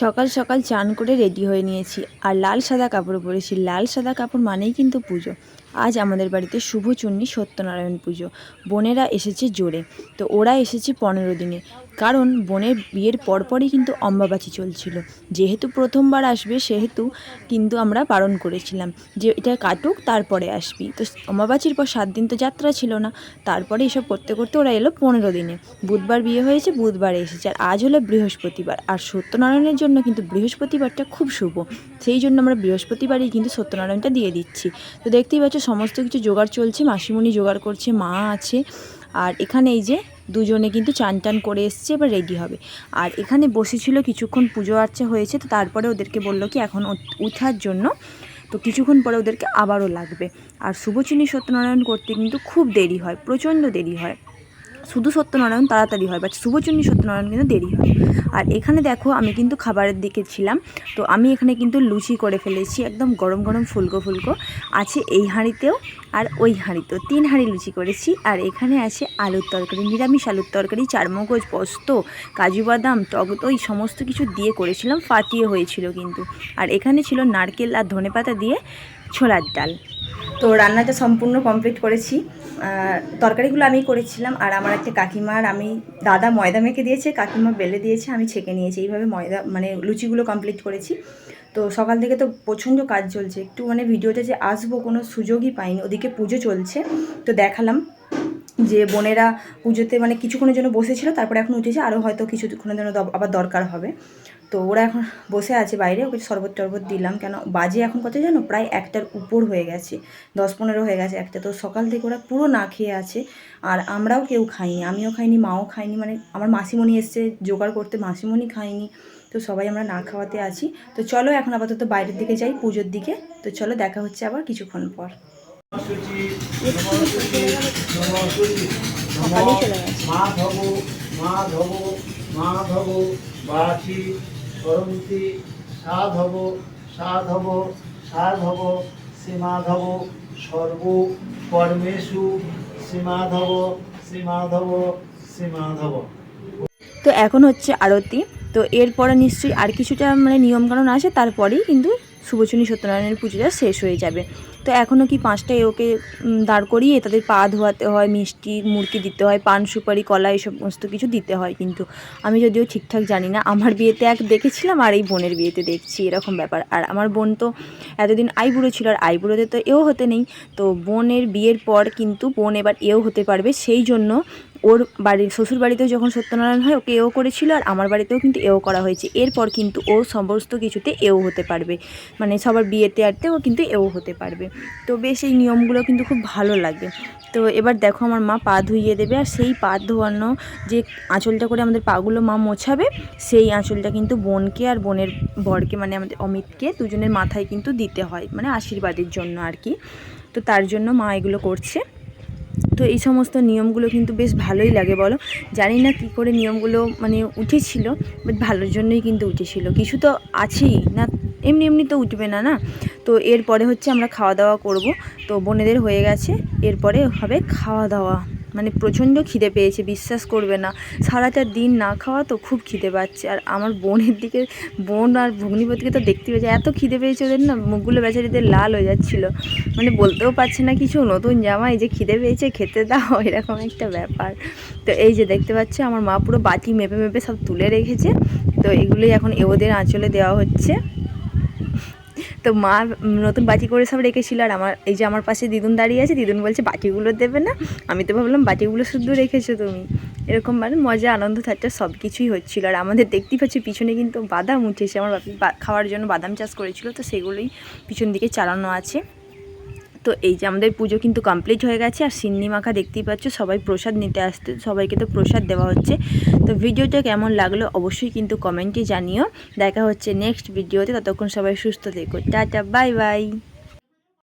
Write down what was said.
সকাল সকাল চান করে রেডি হয়ে নিয়েছি। আর লাল সাদা কাপড় পরেছি। লাল সাদা কাপড় মানেই কিন্তু পুজো। আজ আমাদের বাড়িতে শুভ চুন্নি সত্যনারায়ণ পুজো। বোনেরা এসেছে জোরে। তো ওরা এসেছে পনেরো দিনে। কারণ বোনের বিয়ের পরপরই কিন্তু অম্বাবাচি চলছিল। যেহেতু প্রথমবার আসবে, সেহেতু কিন্তু আমরা বারণ করেছিলাম। যে এটা কাটুক, তারপরে আসবি। তো অম্বাবাচির পর সাত দিন তো যাত্রা ছিল না। তারপরে এসব করতে করতে ওরা এলো পনেরো দিনে। বুধবার বিয়ে হয়েছে, বুধবারে এসেছে। আর আজ হলো বৃহস্পতিবার। আর সত্যনারায়ণের জন্য কিন্তু বৃহস্পতিবারটা খুব শুভ। সেই জন্য আমরা বৃহস্পতিবারই কিন্তু সত্যনারায়ণটা দিয়ে দিচ্ছি। তো দেখতেই পাচ্ছ সমস্ত কিছু জোগাড় চলছে, মাসিমণি জোগাড় করছে, মা আছে। আর এখানে এই যে দুজনে কিন্তু চান টান করে এসছে, এবার রেডি হবে। আর এখানে বসেছিল কিছুক্ষণ পুজো আর্চা হয়েছে, তো তারপরে ওদেরকে বলল কি, এখন উঠার জন্য। তো কিছুক্ষণ পরে ওদেরকে আবারও লাগবে। আর শুভচিনী সত্যনারায়ণ করতে কিন্তু খুব দেরি হয়, প্রচণ্ড দেরি হয়। শুধু সত্যনারায়ণ তাড়াতাড়ি হয় বাট শুভচন্ডী সত্যনারায়ণ কিন্তু দেরি হয়। আর এখানে দেখো, আমি কিন্তু খাবারের দিকে ছিলাম, তো আমি এখানে কিন্তু লুচি করে ফেলেছি, একদম গরম গরম ফুলকো ফুলকো। আছে এই হাঁড়িতেও আর ওই হাঁড়িতেও। তিন হাঁড়ি লুচি করেছি, আর এখানে আছে আলুর তরকারি, নিরামিষ আলুর তরকারি, চারমগজ, পোস্ত, কাজু বাদাম, টক দই, সমস্ত কিছু দিয়ে করেছিলাম, ফাটিয়ে হয়েছিল কিন্তু। আর এখানে ছিল নারকেল আর ধনেপাতা দিয়ে ছোলার ডাল। তো রান্নাটা সম্পূর্ণ কমপ্লিট করেছি। তরকারিগুলো আমি করেছিলাম আর আমার একটা কাকিমার আমি, দাদা ময়দা মেখে দিয়েছে, কাকিমা বেলে দিয়েছে, আমি ছেঁকে নিয়েছি। এইভাবে ময়দা মানে লুচিগুলো কমপ্লিট করেছি। তো সকাল থেকে তো প্রচণ্ড কাজ চলছে। একটু মানে ভিডিওতে যে আসব কোনো সুযোগই পাইনি। ওদিকে পুজো চলছে, তো দেখালাম যে বোনেরা পুজোতে মানে কিছুক্ষণের জন্য বসেছিল, তারপরে এখন উঠেছে আরও হয়তো কিছুক্ষণের জন্য আবার দরকার হবে। তো ওরা এখন বসে আছে বাইরে, ওকে শরবত টরবত দিলাম, কেন বাজে এখন কত জানো? প্রায় একটার উপর হয়ে গেছে, দশ পনেরো হয়ে গেছে একটা। তো সকাল থেকে ওরা পুরো না খেয়ে আছে, আর আমরাও কেউ খাইনি, আমিও খাইনি, মাও খাইনি মানে আমার মাসিমণি এসছে জোগাড় করতে, মাসিমণি খাইনি, তো সবাই আমরা না খাওয়াতে আছি। তো চলো এখন আপাতত বাইরের দিকে যাই পুজোর দিকে, তো চলো দেখা হচ্ছে আবার কিছুক্ষণ পর। সর্ব পরমেশু শ্রীমাধব শ্রীমাধব শ্রীমাধব তো এখন হচ্ছে আরতি, তো এরপরে নিশ্চয়ই আর কিছুটা মানে নিয়মকানুন আছে, তারপরেই কিন্তু শুভচনী সত্যনারায়ণের পুজোটা শেষ হয়ে যাবে। তো এখনও কি পাঁচটায় ওকে দাঁড় করিয়ে তাদের পা ধোয়াতে হয়, মিষ্টি মুরকি দিতে হয়, পান, সুপারি, কলা এই সমস্ত কিছু দিতে হয় কিন্তু আমি যদিও ঠিকঠাক জানি না, আমার বিয়েতে এক দেখেছিলাম আর এই বোনের বিয়েতে দেখছি এরকম ব্যাপার। আর আমার বোন তো এতদিন আইবুড়ো ছিল আর আইবুড়োতে তো এও হতে নেই। তো বোনের বিয়ের পর কিন্তু বোন এবার এও হতে পারবে, সেই জন্য ওর বাড়ির শ্বশুর বাড়িতেও যখন সত্যনারায়ণ হয়, ওকে এও করেছিল আর আমার বাড়িতেও কিন্তু এও করা হয়েছে। এরপর কিন্তু ও সমস্ত কিছুতে এও হতে পারবে। মানে সবার বিয়েতে আরতে ও কিন্তু এও হতে পারবে। তো বেশ এই নিয়মগুলো কিন্তু খুব ভালো লাগে। তো এবার দেখো আমার মা পা ধুইয়ে দেবে আর সেই পা ধোয়ানো যে আঁচলটা করে আমাদের পাগুলো মা মোছাবে, সেই আঁচলটা কিন্তু বোনকে আর বোনের বরকে মানে আমাদের অমিতকে দুজনের মাথায় কিন্তু দিতে হয়। মানে আশীর্বাদের জন্য আর কি। তো তার জন্য মা এগুলো করছে। তো এই সমস্ত নিয়মগুলো কিন্তু বেশ ভালোই লাগে বলো। জানি না কি করে নিয়মগুলো মানে উঠেছিল বাট ভালোর জন্যই কিন্তু উঠেছিল। কিছু তো আছেই, না এমনি এমনি তো উঠবে না না? তো এরপরে হচ্ছে আমরা খাওয়া দাওয়া করব। তো বোনেদের হয়ে গেছে, এরপরে হবে খাওয়া দাওয়া। মানে প্রচণ্ড খিদে পেয়েছে, বিশ্বাস করবে না। সারাটা দিন না খাওয়া তো খুব খিদে পাচ্ছে। আর আমার বোনের দিকে, বোন আর ভগ্নিপতিকে তো দেখতে পেয়েছে। এত খিদে পেয়েছে ওদের না, মুখগুলো বেচারিদের লাল হয়ে যাচ্ছিল। মানে বলতেও পারছে না কিছু, নতুন জামা এই যে খিদে পেয়েছে, খেতে দাও, এরকম একটা ব্যাপার। তো এই যে দেখতে পাচ্ছ, আমার মা পুরো বাটি মেপে মেপে সব তুলে রেখেছে। তো এগুলোই এখন এওদের আঁচলে দেওয়া হচ্ছে। তো মা নতুন বাটি করে সব রেখেছিল আর আমার, এই যে আমার পাশে দিদুন দাঁড়িয়ে আছে, দিদুন বলছে, বাটিগুলো দেবে না? আমি তো ভাবলাম, বাটিগুলো শুদ্ধ রেখেছো তুমি? এরকম মানে মজা, আনন্দ, ঠাট্টা সব কিছুই হচ্ছিল। আর আমাদের দেখতেই পাচ্ছি, পিছনে কিন্তু বাদাম উঠেছে। আমার বাপি খাওয়ার জন্য বাদাম চাষ করেছিল, তো সেগুলোই পিছন দিকে চালানো আছে। তো এই যে আমাদের পুজো কিন্তু কমপ্লিট হয়ে গেছে, আর সিন্নি মাখা দেখতেই পাচ্ছ, সবাই প্রসাদ নিতে আসতে, সবাইকে তো প্রসাদ দেওয়া হচ্ছে। তো ভিডিওটা কেমন লাগল অবশ্যই কিন্তু কমেন্টে জানিও। দেখা হচ্ছে নেক্সট ভিডিওতে, ততক্ষণ সবাই সুস্থ থেকো। Tata bye bye